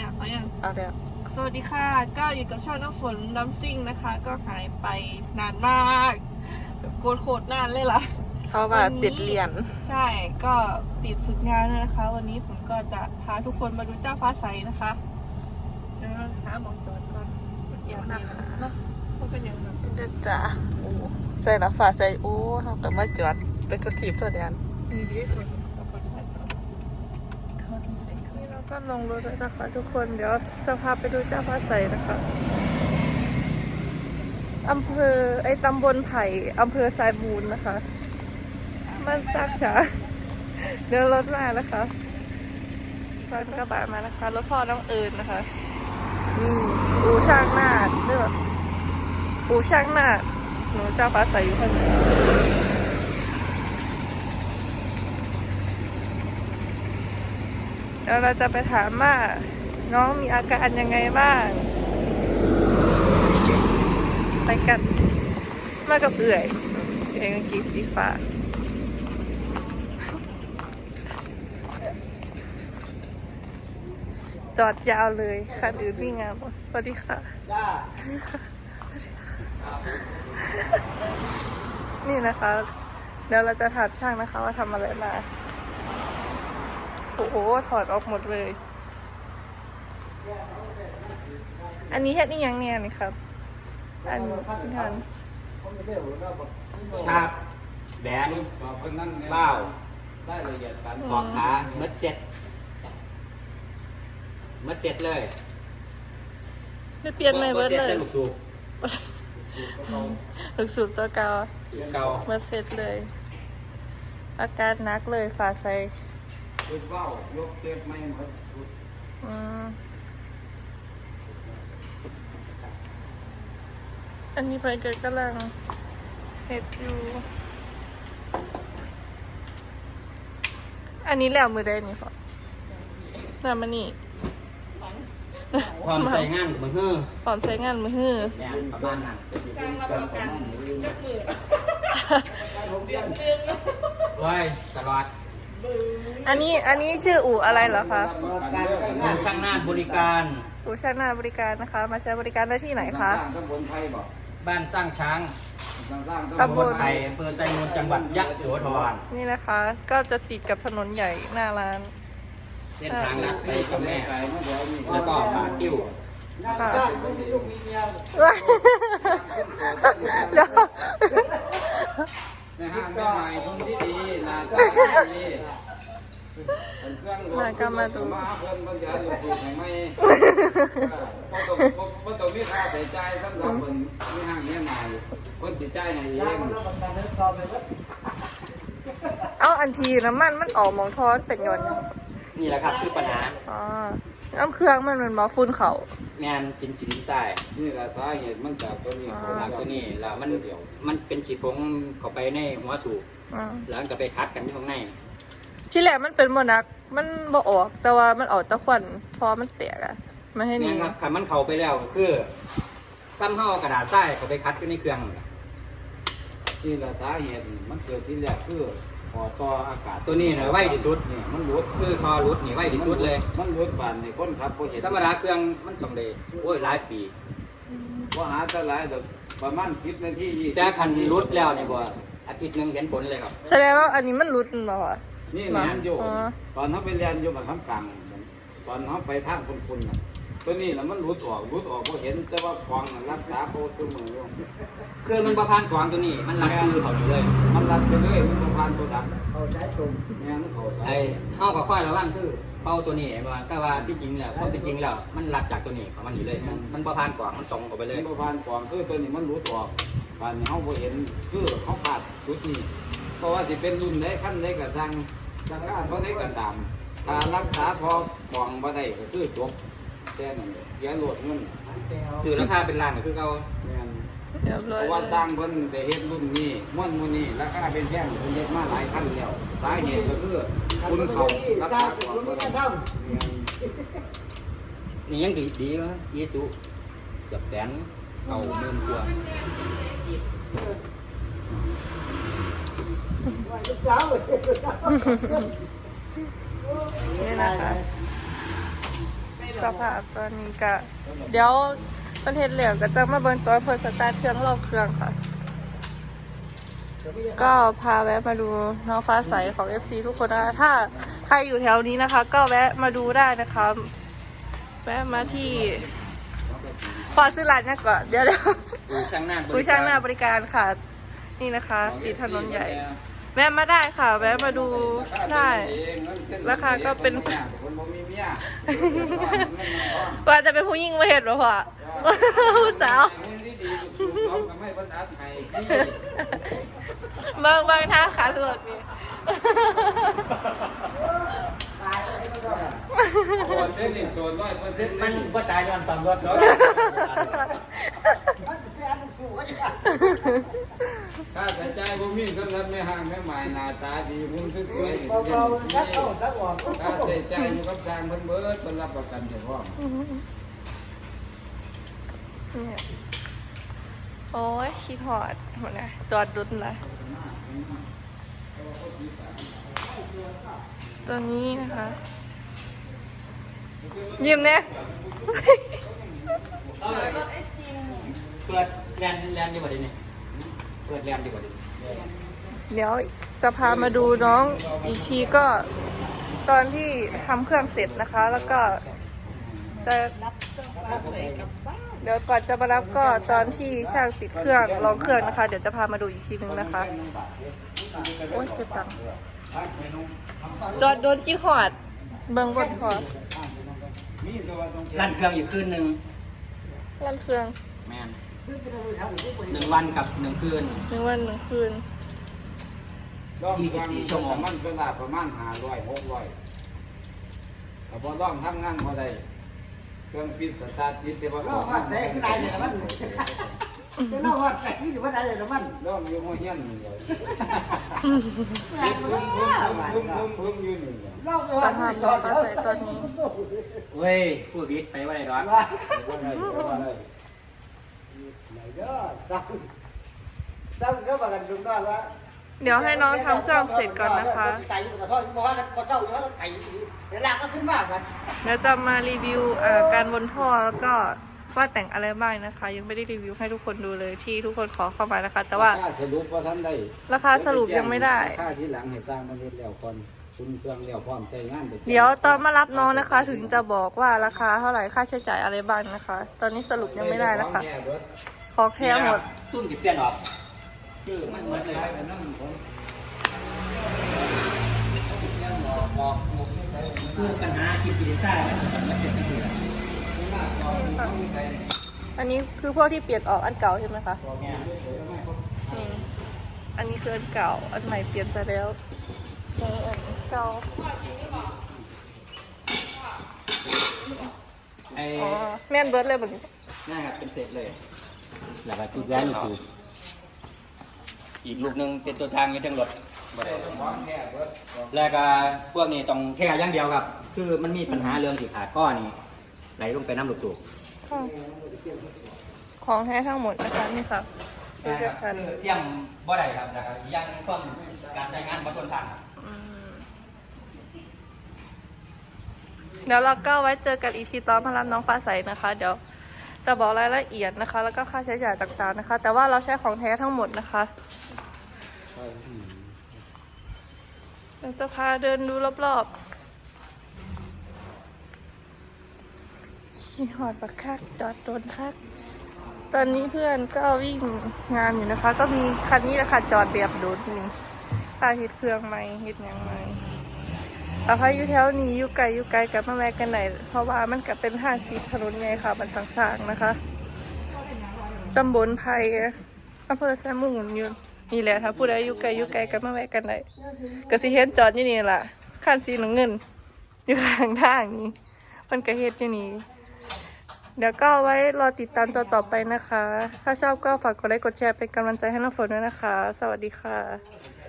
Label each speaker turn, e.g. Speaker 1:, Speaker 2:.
Speaker 1: เนี่ยเอาอย่าง
Speaker 2: เอาแล้ว
Speaker 1: สวัสดีค่ะ ก็อยู่กับช่องน้ำฝนดัมซิ่งนะคะ ก็หายไปนานมากแบบโกรธโคตรนานเลยล่ะ
Speaker 2: เพราะว่า
Speaker 1: วันนี้
Speaker 2: ติดเรียน
Speaker 1: ใช่ก็ติดฝึกงานด้วยนะคะ วันนี้ฝนก็จะพาทุกคนมาดูเจ้าฟ้าใสนะคะเดี๋ยวเราหาหมองจอดก่อนอย่ามีนะเนาะเพราะเป็นอย่างนั้น
Speaker 2: เด้อจ้าโอ้ใส่ละฝาใส่โอ้เขากลับมาจอดเป็นคนทีบตัวแดน
Speaker 1: มีดีคน ก็
Speaker 2: ลงรถแล้วนะคะทุกคนเดี๋ยวจะพาไปดูเจ้าฟ้าใสนะคะอำเภอไอ้ตำบลไผ่อำเภอสายบูนนะคะบ้านซักฉาเดี๋ยวรถมานะคะรถกระบะมานะคะรถพ่อน้องเอิญนะคะนี่อูช่างหน้าดเด้ออูช่างหน้าดหนูเจ้าฟ้าใสอยู่ข้างใน ดี๋ยวเราจะไปถามว่าน้องมีอาการยังไงบ้าง ไปกันมากับเอื่อยเองกางเกีสีฟ้าจอดยาวเลยคันอื่นวิ่งงามหมดสวัสดีค่ะ นี่นะคะ เดี๋ยวเราจะถามช่างนะคะว่าทำอะไรมา โอ้โห ถอดออกหมดเลย อันนี้เฮ็ดนี่ยังเนี่ยนี่ครับ อันที่ทาน
Speaker 3: ชาบแบนเบ้า
Speaker 4: ได้ละเอียดกัน
Speaker 3: ขอบขาเมัดเสร็จเมัดเสร็จเลย
Speaker 2: ไม่เปลี่ยนไม่เบิร์ด
Speaker 3: สร็จ
Speaker 2: เลย
Speaker 3: จะลูกสูบ
Speaker 2: ลูกสูบตัวเก่า
Speaker 3: เก่า
Speaker 2: มาเสร็จเลย อาการหนักเลยฝ่าใส
Speaker 4: คือเบ้ายกเซฟไม่หมด
Speaker 2: อืมอันนี้ไปเกิดกำลังเห็ดอยู่ อันนี้แล้วมือได้นี่พอแล้วมันนี่
Speaker 3: ความใส่งานมือฮื้อ
Speaker 2: พร้อมใช้งานมือฮื้อ
Speaker 3: แบนประมาณนั้นไว้ตลอด
Speaker 2: อันนี้อันนี้ชื่ออู่อะไรเหรอคะ
Speaker 3: งานช่างหน้าบริการ
Speaker 2: อู่ช่างหน้าบริการนะคะ มาใช้บริการได้ที่ไหนคะ
Speaker 4: สร้างตำบลไทยบอก
Speaker 3: บ้านสร้างช้าง
Speaker 4: สร้างสร้าง
Speaker 2: ตำบล
Speaker 3: ไทยอำเภอไซมูลจังหวัดยะโสธร
Speaker 2: นี่นะคะ ก็จะติดกับถนนใหญ่หน้าร้าน
Speaker 3: เส้นทางลัดไป
Speaker 4: ไป
Speaker 3: กับแม่
Speaker 4: ไก่เมื่อเดี๋ยวนี้
Speaker 3: แล้วก็บาดติ้ว
Speaker 2: ค่ะ
Speaker 4: ไม่ ใช่ลูกมีเมีย
Speaker 2: เดี๋ยว
Speaker 4: ในห้างไม่ใหม่ทุนที่ดีนาตาดีเป็นเครื่องรถมาเพิ่นบางอย่างอยู่ถูกไหมเพราะต้องเพราะต้องมีค่าใช้จ่ายสำหรับคนมีห้างเนี่ยนายคนสิจ่ายในเอง
Speaker 2: เอาอันทีน้ำมันมันออกมองท้อนเป็นยนต์
Speaker 3: นี่แหละครับคือปัญหา
Speaker 2: อ๋อ น้ำเครื่องมันมันบอฟุ้นเขา
Speaker 3: แมนกินกินใส่
Speaker 4: นี่แหละสาเหตุมันจากตัวนี้
Speaker 3: หลังตัวนี้แล้วมันมันเป็นฉีดผงเข้าไปในหัวสูบ
Speaker 2: อืม
Speaker 3: แล้วก็ไปคัดกันที่ข้างใน
Speaker 2: ที่แรกมันเป็นโมนัก มันบ่ออก แต่ว่ามันออกแตะควันเพอมันแตกอะมาให้
Speaker 3: เนี่
Speaker 2: นี่
Speaker 3: ยครับคันมันเข้าไปแล้วก็คือซ้ำเข้ากระดาษใต้เข้าไปคัดอยู่ในเครื่องนั่นแหละ
Speaker 4: นี่แหละสาเหตุมันเกิดที่แรกคือขอต่ออากาศ
Speaker 3: ตัวนี้เนี่ยไวที่สุด
Speaker 4: นี่มันรุด
Speaker 3: คือทอรุดนี่ไวที่สุดเลย
Speaker 4: มันรุดบานในคนขับพอเห็น
Speaker 3: ธรรมดาเครื่องมันต้องได้โอ้ยหลายปี
Speaker 4: ว่าหาแตหลายแต่ประมาณสิบนาทียี่สิบ
Speaker 3: แต่คันรุดแล้วนี่บ่อาทิตย์หนึงเห็นผลเลยครับ
Speaker 2: แสดงว่าอันนี้มันรุดมันบ่วะ
Speaker 4: นี่แหละมันอยู่
Speaker 2: อ๋อ
Speaker 4: ตอนเขาไปเรียนอยู่แบบคำกลางตอนเขาไปทางคุณคุณน่ะ ตัวนี้แหละมันรุดออกรุดออกพอเห็นแต่ว่ากองน่ะรักษาโคตรมืออยู่
Speaker 3: คือมันประพานกวางตัวนี้ มันรัดคือเขาอยู่เลย
Speaker 4: มันรัดไปเลยมันต้องผ่านตัวดับเขาใช้ตุ่มเนี่ยมันเขาใช้
Speaker 3: ไอ้เข้ากับควายระว่างคือเป้าตัวนี้ว่าก็ว่าที่จริงแล้วเพราะที่จริงแล้วมันรัดจากตัวนี้ของมันอยู่เลย มันมันประพานกวางมันตรงออกไปเลย
Speaker 4: มันประพันธ์ก่อนคือตัวนี้มันรู้ตัวบานนี้เขาบ่เห็นคือเขาขาดชุดนี้เพราะว่าสิเป็นรุ่นได้ขั้นได้กระสังราคาเท่าได้กระตามถ้ารักษาทองกองบ่ได้ก็คือจบ แค่นั้นเลยเสียโหลดเงิน
Speaker 3: สื่อราคาเป็นล้านก็คือเขา
Speaker 4: แม่น
Speaker 2: เรียบ
Speaker 4: เพ
Speaker 2: ร้อย
Speaker 4: ราะว่าสร้างเพิ่นได้เฮ็ดรุ่นนี้ม้วนมูนี้ราคาเป็นแพงเพิ่นเฮ็ดมาหลายขั้นแล้วสาเหตุก็คือคุณเขารักษาของเพิ่นแม่น
Speaker 3: นี่ยังดีดีวะยีสุเกือบแสนเอาหมื่นกว่า
Speaker 2: นี่นะคะ สภาพตอนนี้ก็เดี๋ยวประเทศเหลือก็จะมาเบิ่งตอนเพิ่นสตาร์ทเครื่องรอบเครื่องค่ะ ก็พาแวะมาดูน้องฟ้าใสของ FC ทุกคนนะคะถ้าใครอยู่แถวนี้นะคะ ก็แวะมาดูได้นะคะ แวะมาที่ฟอร์ซิลันเนี่ยก่อนเดี๋ยวเดี๋ยว
Speaker 3: อู่ช่างหน้าบริกร
Speaker 2: ผู้ช่างหน้าบริการค่ะ นี่นะคะ ติดถนนใหญ่ แวะมาได้ค่ะ แวะมาดูได้ ราคาก็เป็น
Speaker 4: คนบ่มีเมีย
Speaker 2: ว่าจะเป็นผู้หญิงมาเห็นหรอพ่อผู้สาว
Speaker 4: เงินที่ดีสุดๆน้องก็ไม่ภาษาไทยพี่
Speaker 2: บางบางท่าขาหลดนี่
Speaker 4: ส่วนเทคนิคส่วนร้อยเปอร์เซ็นต์
Speaker 3: มันก็ตายย้อนตอนรถเนาะ
Speaker 4: ถ้าแต่ใจบ่มีสำหรับแม่ห้างแม่หมายหน้าตาดีหุ่นสวยๆนี่ถ้าใส่ใจอยู่กับทางเพิ่นเบิดเพิ่นรับประกันเฉพาะ
Speaker 2: เนี่ยโอ้ยคิดหอดหมดนะจอดดุนละตัวนี้นะคะยิ้มเนี่ย
Speaker 3: เปิดแลนแลนดีกว่าดิเนี่ย เปิดแลนดีกว่าดิ
Speaker 2: เดี๋ยวจะพามาดูน้องอีกทีก็ตอนที่ทำเครื่องเสร็จนะคะ แล้วก็จะเดี๋ยวก่อนจะมารับก็ตอนที่ช่างติดเครื่องลองเครื่องนะคะ เดี๋ยวจะพามาดูอีกทีนึงนะคะโอ้ยเจ็บจังจอดโดนขี้หอด เบิ่งบนคอ
Speaker 3: ลั่นเครื่องอยู่คืนหนึ่ง
Speaker 2: ลั่นเครื่อง
Speaker 3: แมน หนึ่งวันกับหนึ่งคืน
Speaker 2: หนึ่งวันหนึ่งคืน
Speaker 4: ลองฟังชั่วโมงมันเวลาประมาณ500 600ถ้าบ่ลองทำงานบ่ได้เครื่องปิดสตาร์ทติดแต่บ่ล
Speaker 5: เรา
Speaker 4: อง
Speaker 5: วัดได้ขึ้นได้เลยนะมันเราวัดได้ที่อยู่วัดได้เลยนะมัน
Speaker 4: ลองอยู่หัวเฮียนนี่เลย
Speaker 5: งานมัน
Speaker 4: พึ่งพึ่งพึ่งพึ่งอยู่นี่เลย
Speaker 5: เราวัดได้ตอนนี้
Speaker 3: เว้ยผู้วิทย์ไปว่าไรหรอ
Speaker 5: ว่า
Speaker 4: บ่ได้บ่ได้
Speaker 5: ไหนเด้อซ้ำซ้ำก็มากันดูได้ว่า
Speaker 2: เดี๋ยวให้น้องทำเครื่องเสร็จก่อนนะคะ
Speaker 5: ใส่กระท่อมบอกว่าพอเศร้าอยู่แล้วไปเดี๋ยวลากก็ขึ้นมากกัน
Speaker 2: เดี๋ยวจะมารีวิวเอ่อการวนท่อแล้วก็ว่าแต่งอะไรบ้างนะคะ ยังไม่ได้รีวิวให้ทุกคนดูเลยที่ทุกคนขอเข้ามานะคะ แต่ว่า
Speaker 4: สรุปว่าท่านได้
Speaker 2: ราคาสรุปยังไม่ได้
Speaker 4: ค่าที่หลังให้สร้างประเทศแล้วก่อน คุณเครื่องแล้วพร้อมใช้งานไป
Speaker 2: เดี๋ยวตอนมารับน้องนะคะ ถึงจะบอกว่าราคาเท่าไหร่ค่าใช้จ่ายอะไรบ้างนะคะ ตอนนี้สรุปยังไม่ได้นะคะ ของแท้หมด
Speaker 3: ตุ้มติดเปลี่ยนออกคือมันเหมือนเลยคือปัญหาจิตวิทยามันเกิดขึ้น
Speaker 2: อันนี้คือพวกที่เปลี่ยนออกอันเก่าใช่ไหมคะนี่อันนี้คืออันเก่า อันใหม่เปลี่ยนไปแล้ว นี่อันเก่า
Speaker 3: ไอ้
Speaker 2: อ๋อแม่นเบิร์ดเลยแบบนี้
Speaker 3: น่าครับเป็นเสร็จเลย แล้วก็จุดแรงอยู่อีกลูกหนึ่งเป็นตัวทางอยู่ทั้งรถบ่ได้แล้วก็พวกนี้ต้องแค่อย่างเดียวครับ คือมันมีปัญหาเรื่องที่ขาดข้อนี่ไหลลงไปน้ำหลูกสูบ
Speaker 2: ของของแท้ทั้งหมดนะคะนี่ค่ะ
Speaker 3: ใช่ครับ
Speaker 2: ชัน
Speaker 3: คือเที่ยงบ่ได้ครับแล้วก็อีกอย่างหนึ่งความการใช้งานบ่ทนทานครับ
Speaker 2: เดี๋ยวเราก็ไว้เจอกันอีกทีตอนมารับน้องฟ้าใสนะคะ เดี๋ยวจะบอกรายละเอียดนะคะ แล้วก็ค่าใช้จ่ายต่างๆนะคะ แต่ว่าเราใช้ของแท้ทั้งหมดนะคะเดี๋ยวจะพาเดินดูรอบๆขี่หอดประคักจอดโดนคัก ตอนนี้เพื่อนก็วิ่งงานอยู่นะคะ ก็มีคันนี้แหละค่ะจอดแบบโดน นี่ค่าฮิตเครื่องไหมฮิตหยังไหมเอาใครอยู่แถวนี้อยู่ไกลอยู่ไกลกับมาแวะกันไหนอยเพราะว่ามันก็เป็นทางติดถนนไงค่ะมันสังๆนะคะตำบลไผ่อำเภอแซมูนอยู่นี่แหละถ้าผู้ใดอยู่ไกลอยู่ไกลกับมาแวะกันไหนอยก็สิเห็นจอดอยู่นี่ล่ะคันสีน้ำเงิน อยู่ข้างทางนี้มันก็เฮ็ดอยู่นี่ เดี๋ยวก็เอาไว้รอติดตามตัวต่อไปนะคะ ถ้าชอบก็ฝากกดไลค์กดแชร์เป็นกำลังใจให้น้องฝนด้วยนะคะ สวัสดีค่ะ